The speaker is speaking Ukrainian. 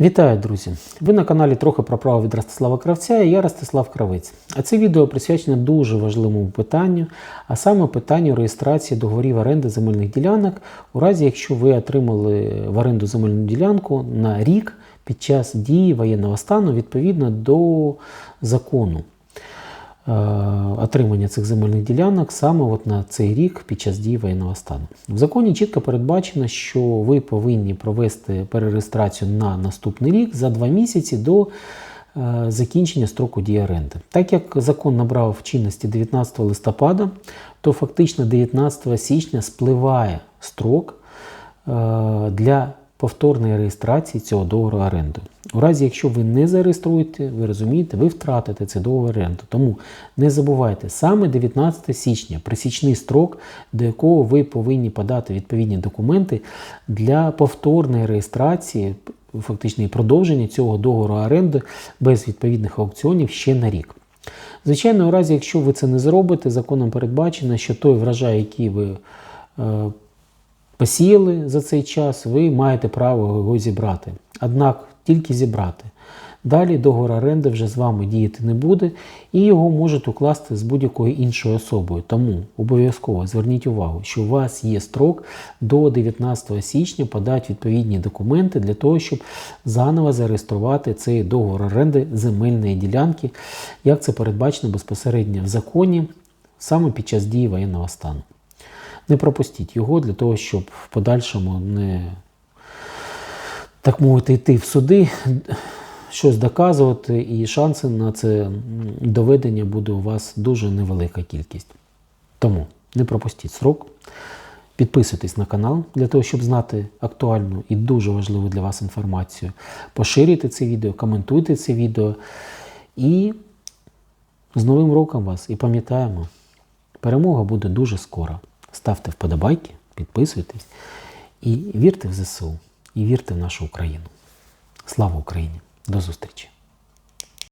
Вітаю, друзі! Ви на каналі трохи про право від Ростислава Кравця і я Ростислав Кравець. А це відео присвячено дуже важливому питанню, а саме питанню реєстрації договорів оренди земельних ділянок, у разі якщо ви отримали в оренду земельну ділянку на рік під час дії воєнного стану відповідно до закону. Е, Отримання цих земельних ділянок саме от на цей рік під час дії воєнного стану. В законі чітко передбачено, що ви повинні провести перереєстрацію на наступний рік за два місяці до е, закінчення строку дії оренди. Так як закон набрав чинності 19 листопада, то фактично 19 січня спливає строк е, для повторної реєстрації цього договору оренди. У разі, якщо ви не зареєструєте, ви розумієте, ви втратите цей договор оренди. Тому не забувайте, саме 19 січня присічний строк, до якого ви повинні подати відповідні документи для повторної реєстрації, фактично і продовження цього договору оренди без відповідних аукціонів ще на рік. Звичайно, у разі, якщо ви це не зробите, законом передбачено, що той врожай, який ви е, посіяли за цей час, ви маєте право його зібрати. Однак тільки зібрати. Далі договор оренди вже з вами діяти не буде, і його можуть укласти з будь-якою іншою особою. Тому обов'язково зверніть увагу, що у вас є строк до 19 січня подати відповідні документи для того, щоб заново зареєструвати цей договор оренди земельної ділянки, як це передбачено безпосередньо в законі саме під час дії воєнного стану. Не пропустіть його для того, щоб в подальшому не, так мовити, йти в суди, щось доказувати, і шанси на це доведення буде у вас дуже невелика кількість. Тому не пропустіть срок. Підписуйтесь на канал для того, щоб знати актуальну і дуже важливу для вас інформацію. Поширюйте це відео, коментуйте це відео. І з Новим роком вас! І пам'ятаємо, перемога буде дуже скоро. Ставте вподобайки, підписуйтесь і вірте в ЗСУ, і вірте в нашу Україну. Слава Україні! До зустрічі!